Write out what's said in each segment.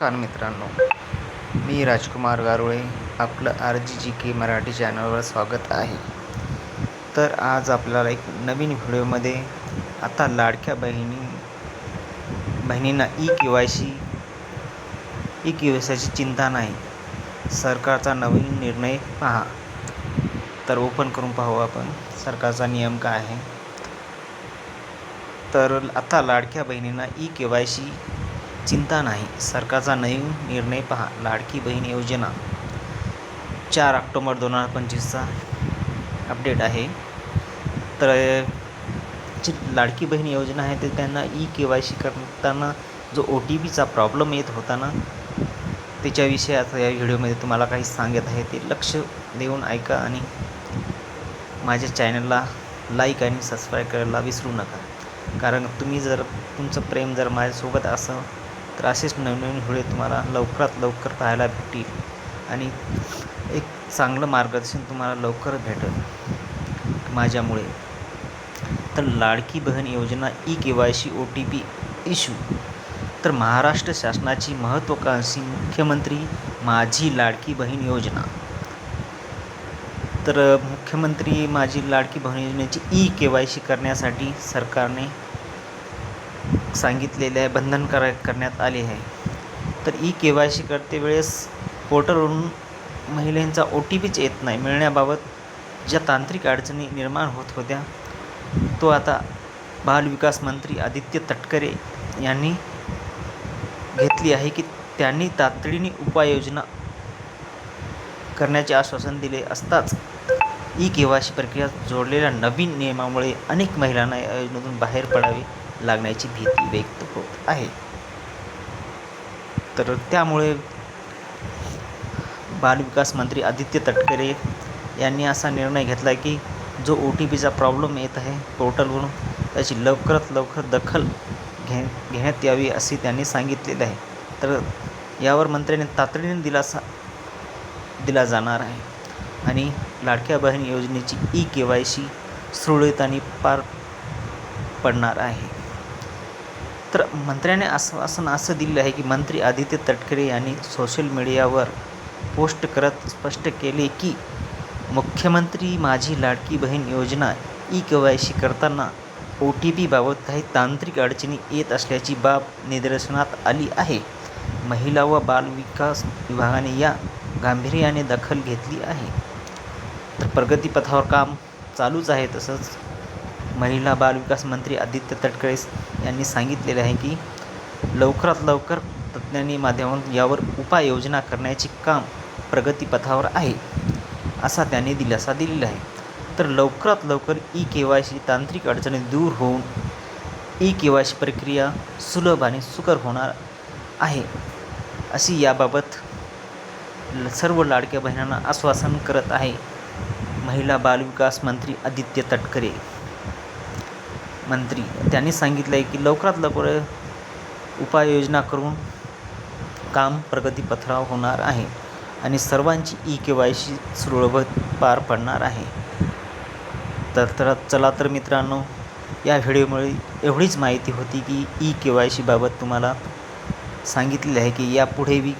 नमस्कार मित्रांनो मी राजकुमार गारोळे आपलं R G G K Marathi चॅनलवर स्वागत आहे. तर आज आपल्याला एक नवीन व्हिडिओमध्ये आता लाडक्या बहिणी बहिणींना E K Y C E K Y सीची चिंता नाही. सरकारचा नवीन निर्णय पहा. तर ओपन करून पाहू आपण सरकारचा नियम काय आहे. तर आता लाडक्या बहिणींना ई के वाय सी चिंता नाही. सरकारचा नवीन निर्णय पहा. लाडकी बहीण योजना. चार ऑक्टोबर दोन हजार पंचवीसचा अपडेट आहे. तर जी लाडकी बहीण योजना आहे ते त्यांना ई के वाय सी करताना जो ओ टी पीचा प्रॉब्लेम येत होता ना त्याच्याविषयी आता या व्हिडिओमध्ये तुम्हाला काही सांगत आहे. ते लक्ष देऊन ऐका आणि माझ्या चॅनलला लाईक आणि सबस्क्राईब करायला विसरू नका. कारण तुम्ही जर तुमचं प्रेम जर माझ्यासोबत असं तर असेच नवनवीन व्हिडिओ तुम्हाला लवकरात लवकर पाहायला भेटतील. आणि एक चांगलं मार्गदर्शन तुम्हाला लवकर भेटेल माझ्यामुळे. तर Ladki Bahin Yojana E K Y C O T P issue तर महाराष्ट्र शासनाची महत्त्वाकांक्षी मुख्यमंत्री माझी लाडकी बहीण योजना. तर मुख्यमंत्री माझी लाडकी बहीण योजनेची ई के वाय सी करण्यासाठी सरकारने सांगितलेले आहे बंधनकारक करण्यात आले आहे. तर ई के वाय सी करते वेळेस पोर्टलवरून महिलांचा ओ टी पीच येत नाही. मिळण्याबाबत ज्या तांत्रिक अडचणी निर्माण होत होत्या तो आता बालविकास मंत्री आदित्य तटकरे यांनी घेतली आहे की त्यांनी तातडीने उपाययोजना करण्याचे आश्वासन दिले असताच ई के वाय सी प्रक्रिया जोडलेल्या नवीन नियमामुळे अनेक महिलांना या योजनेतून बाहेर पडावे. लागण्याची भीती व्यक्त होत आहे. तर त्यामुळे बालविकास मंत्री आदित्य तटकरे यांनी असा निर्णय घेतला की जो ओ टी पीचा प्रॉब्लेम येत आहे पोर्टलवरून त्याची लवकरात लवकर दखल घे घेण्यात यावी असे त्यांनी सांगितलेले आहे. तर यावर मंत्र्यांनी तातडीने दिलासा दिला जाणार आहे. आणि लाडक्या बहीण योजनेची ई के वाय सी सुरळीत आणि पार पडणार आहे. तर मंत्र्याने आश्वासन असं दिलं आहे की मंत्री आदित्य तटकरे यांनी सोशल मीडियावर पोस्ट करत स्पष्ट केले की मुख्यमंत्री माझी लाडकी Bahin Yojana E K Y C करताना ओ टी पीबाबत काही तांत्रिक अडचणी येत असल्याची बाब निदर्शनात आली आहे. महिला व बालविकास विभागाने या गांभीर्याने दखल घेतली आहे. तर प्रगतीपथावर काम चालूच आहे तसंच महिला बालविकास मंत्री आदित्य तटकरे यांनी सांगितलेले आहे की लवकरात लवकर तज्ज्ञांनी माध्यमातून यावर उपाययोजना करण्याचे काम प्रगतीपथावर आहे असा त्यांनी दिलासा दिलेला आहे. तर लवकरात लवकर ई के वाय सी तांत्रिक अडचणी दूर होऊन ई के वाय सी प्रक्रिया सुलभ आणि सुकर होणार आहे अशी याबाबत सर्व लाडक्या बहिणांना आश्वासन करत आहे महिला बालविकास मंत्री आदित्य तटकरे. मंत्री. त्यांनी सांगितलं आहे की लवकरात लवकर उपाययोजना करून काम प्रगतीपथावर होणार आहे आणि सर्वांची ई के वाय सी सुरळभत पार पडणार आहे. तर तर चला तर मित्रांनो या व्हिडिओमुळे एवढीच माहिती होती की ई के वाय सीबाबत तुम्हाला सांगितलेले आहे की यापुढे बी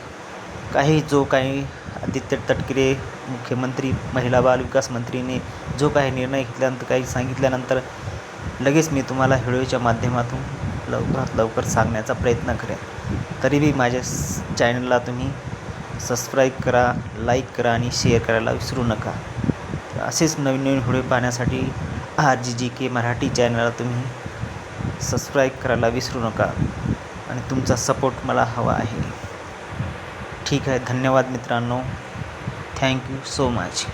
काही जो काही आदित्य तटकरे मुख्यमंत्री महिला बाल विकास मंत्रीने जो काही निर्णय घेतल्यानंतर काही सांगितल्यानंतर लगेच मी तुम्हाला व्हिडिओच्या माध्यमातून लवकरात लवकर सांगण्याचा प्रयत्न करेन. तरीही माझ्या चॅनलला तुम्ही सबस्क्राईब करा लाईक करा आणि शेअर करायला विसरू नका. असेच नवीन नवीन व्हिडिओ पाहण्यासाठी R G G K Marathi चॅनलला तुम्ही सबस्क्राईब करायला विसरू नका आणि तुमचा सपोर्ट मला हवा आहे. ठीक आहे धन्यवाद मित्रांनो. Thank you so much.